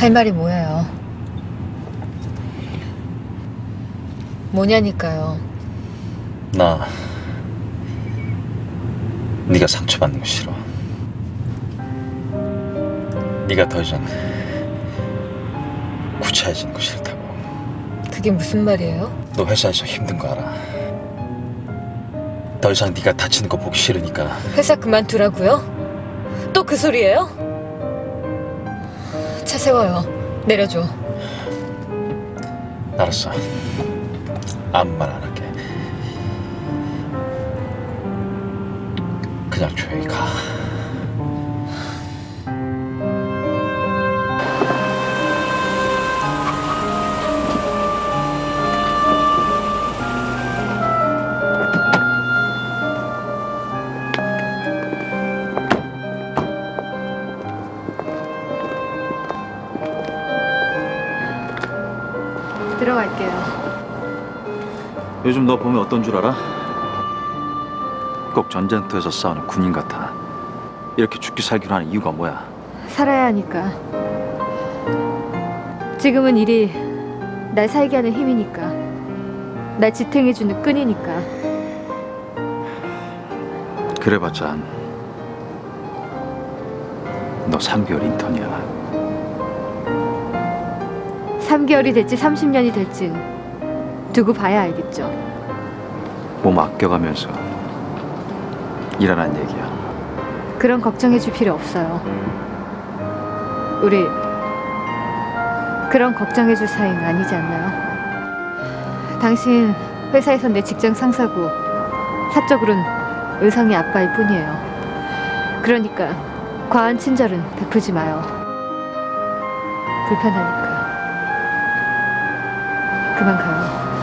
할 말이 뭐예요? 뭐냐니까요. 나 네가 상처받는 거 싫어. 네가 더 이상 구차해지는 거 싫다고. 그게 무슨 말이에요? 너 회사에서 힘든 거 알아. 더 이상 네가 다치는 거 보기 싫으니까 회사 그만두라고요? 또 그 소리예요? 차 세워요. 내려줘. 알았어. 아무 말 안 할게. 그냥 조용히 가. 들어갈게요. 요즘 너 보면 어떤 줄 알아? 꼭 전쟁터에서 싸우는 군인 같아. 이렇게 죽기 살기로 하는 이유가 뭐야? 살아야 하니까. 지금은 일이 날 살게 하는 힘이니까. 날 지탱해주는 끈이니까. 그래봤자 너 3개월 인턴이야. 3개월이 될지 30년이 될진 두고 봐야 알겠죠. 몸 아껴가면서 일하라는 얘기야. 그런 걱정해 줄 필요 없어요. 우리 그런 걱정해 줄 사이는 아니지 않나요? 당신 회사에선 내 직장 상사고 사적으로는 의상의 아빠일 뿐이에요. 그러니까 과한 친절은 베푸지 마요. 불편하니까. 그만 가요.